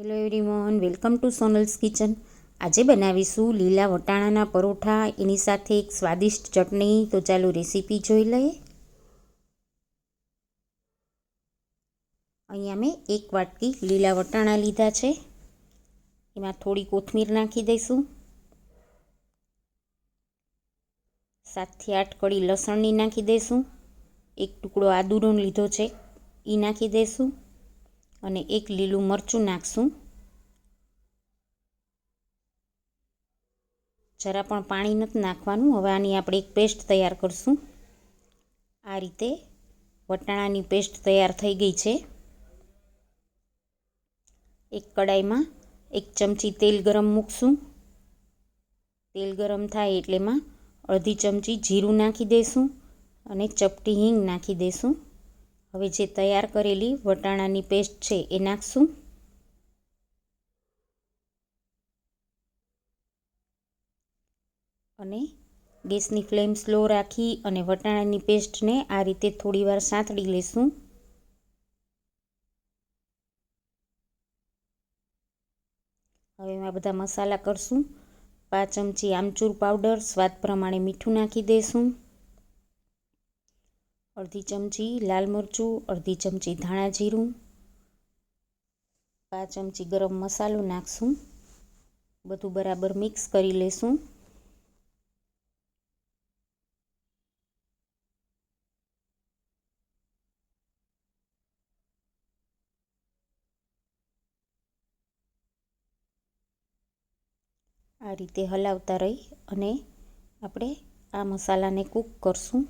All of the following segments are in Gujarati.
Hello everyone welcome to Sonal's kitchen આજે બનાવીશું લીલા વટાણાના પરોઠા, એની સાથે એક સ્વાદિષ્ટ ચટણી. તો ચાલો રેસીપી જોઈ લઈએ. અહીંયા મેં એક વાટકી લીલા વટાણા લીધા છે. એમાં થોડી કોથમીર નાખી દઈશું. સાતથી આઠ કળી લસણની નાખી દઈશું. એક ટુકડો આદુનો લીધો છે એ નાખી દઈશું. અને એક લીલું મરચું નાખશું. જરા પણ પાણી નથી નાખવાનું. હવે આની આપણે એક પેસ્ટ તૈયાર કરશું. આ રીતે વટાણાની પેસ્ટ તૈયાર થઈ ગઈ છે. એક કડાઈમાં એક ચમચી તેલ ગરમ મૂકશું. તેલ ગરમ થાય એટલે એમાં અડધી ચમચી જીરું નાખી દઈશું અને ચપટી હિંગ નાખી દઈશું હવે જે તૈયાર કરેલી વટાણાની પેસ્ટ છે એ નાખશું. અને ગેસની ફ્લેમ સ્લો રાખી અને વટાણાની પેસ્ટને આ રીતે થોડીવાર સાંતળી લેશું. હવે એમાં બધા મસાલા કરશું. પાંચ ચમચી આમચૂર પાવડર, સ્વાદ પ્રમાણે મીઠું નાખી દઈશું અડધી ચમચી લાલ મરચું, અડધી ચમચી ધાણા જીરું, પાંચ ચમચી ગરમ મસાલો નાખશું. બધું બરાબર મિક્સ કરી લેશું. આ રીતે હલાવતા રહી અને આપણે આ મસાલાને કૂક કરશું.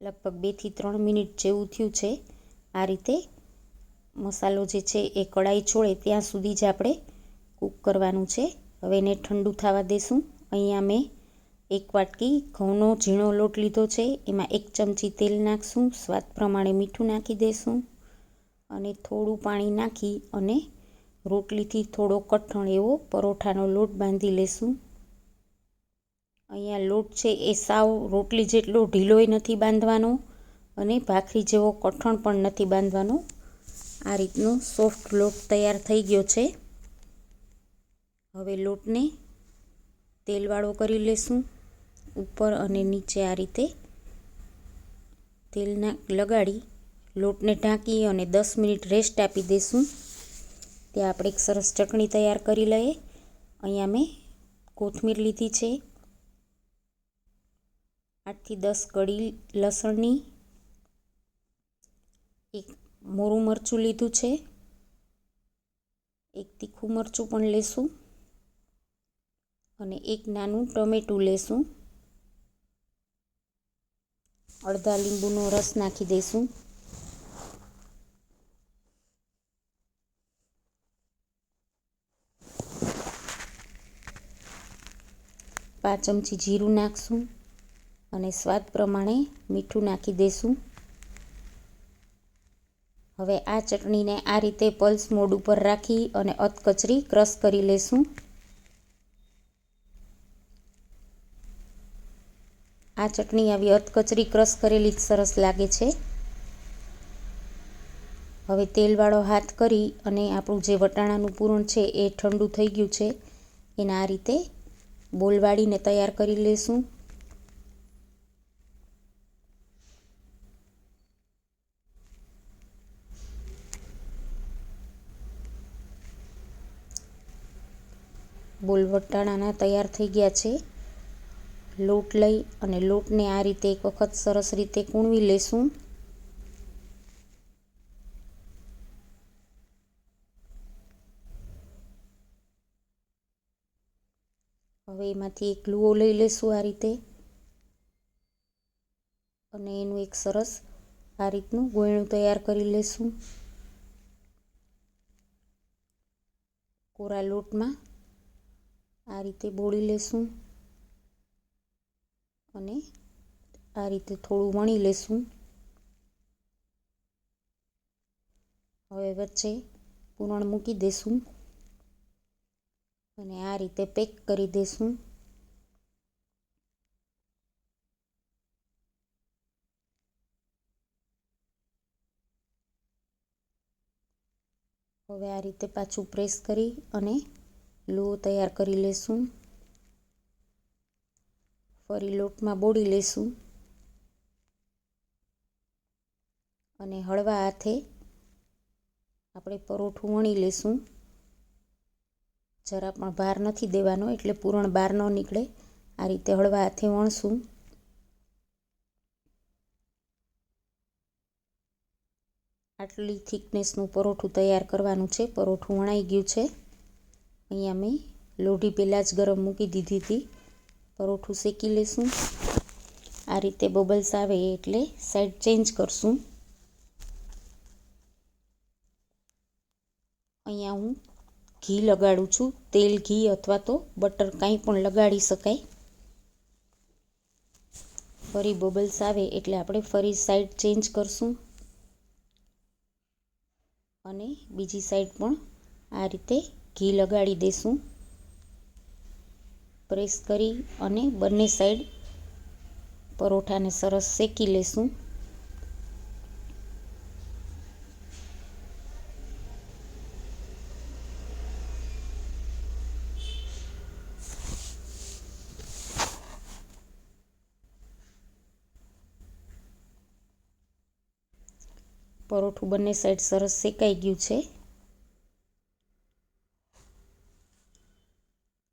લગભગ બેથી ત્રણ મિનિટ જેવું થયું છે. આ રીતે મસાલો જે છે એ કડાઈ છોડે ત્યાં સુધી જ આપણે કૂક કરવાનું છે. હવે એને ઠંડુ થવા દેશું. અહીંયા મેં એક વાટકી ઘઉંનો ઝીણો લોટ લીધો છે. એમાં એક ચમચી તેલ નાખશું. સ્વાદ પ્રમાણે મીઠું નાખી દઈશું અને થોડું પાણી નાખી અને રોટલીથી થોડો કઠણ એવો પરોઠાનો લોટ બાંધી લેશું. અહીંયા લોટ છે એ સાવ રોટલી જેટલો ઢીલોય નથી બાંધવાનો અને ભાખરી જેવો કઠણ પણ નથી બાંધવાનો. આ રીતનો સોફ્ટ લોટ તૈયાર થઈ ગયો છે. હવે લોટને તેલવાળો કરી લેશું ઉપર અને નીચે આ રીતે. તેલના લગાડી લોટને ઢાંકી અને દસ મિનિટ રેસ્ટ આપી દઈશું ત્યાં આપણે એક સરસ ચટણી તૈયાર કરી લઈએ. અહીંયા મેં કોથમીર લીધી છે. આઠથી દસ કડી લસણની એક મોરું મરચું લીધું છે. એક તીખું મરચું પણ લેશું અને એક નાનું ટમેટું લેશું. અડધા લીંબુનો રસ નાખી દઈશું. પાંચ ચમચી જીરું નાખશું. અને સ્વાદ પ્રમાણે મીઠું નાખી દઈશું હવે આ ચટણીને આ રીતે પલ્સ મોડ ઉપર રાખી અને અધકચરી ક્રશ કરી લેશું. આ ચટણી આવી અધકચરી ક્રશ કરેલી જ સરસ લાગે છે. હવે તેલવાળો હાથ કરી અને આપણું જે વટાણાનું પૂરણ છે એ ઠંડુ થઈ ગયું છે એને આ રીતે બોલવાળીને તૈયાર કરી લેશું. બોલ વટાણાના તૈયાર થઈ ગયા છે. લોટ લઈ અને લોટને આ રીતે એક વખત સરસ રીતે કૂણવી લેશું. હવે એમાંથી એક લુઓ લઈ લેશું આ રીતે. અને એનું એક સરસ આ રીતનું ગોયણું તૈયાર કરી લેશું. કોરા લોટમાં આ રીતે બોળી લેશું. અને આ રીતે થોડું વણી લેશું. હવે વચ્ચે પૂરણ મૂકી દેશું. અને આ રીતે પેક કરી દેશું. હવે આ રીતે પાછું પ્રેસ કરી અને લુઓ તૈયાર કરી લેશું. ફરી લોટમાં બોળી લેશું. અને હળવા હાથે આપણે પરોઠું વણી લેશું. જરા પણ ભાર નથી દેવાનો એટલે પૂરણ બહાર ન નીકળે. આ રીતે હળવા હાથે વણશું. આટલી થિકનેસનું પરોઠું તૈયાર કરવાનું છે. પરોઠું વણાઈ ગયું છે. અહીંયા મેં લોઢી પહેલાં જ ગરમ મૂકી દીધી હતી. પરોઠું શેકી લેશું. આ રીતે બબલ્સ આવે એટલે સાઈડ ચેન્જ કરશું. અહીંયા હું ઘી લગાડું છું. તેલ, ઘી અથવા તો બટર કાંઈ પણ લગાડી શકાય. ફરી બબલ્સ આવે એટલે આપણે ફરી સાઈડ ચેન્જ કરશું. અને બીજી સાઈડ પણ આ રીતે ઘી લગાડી દઈશું પ્રેસ કરી અને બંને સાઈડ પરોઠાને સરસ શેકી લેશું. પરોઠું બંને સાઈડ સરસ શેકાઈ ગયું છે.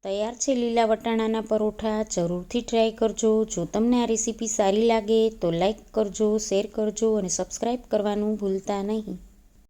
તૈયાર છે લીલા વટાણાના પરોઠા. જરૂરથી ટ્રાય કરજો. જો તમને આ રેસીપી સારી લાગે તો લાઈક કરજો શેર કરજો અને સબસ્ક્રાઈબ કરવાનું ભૂલતા નહીં.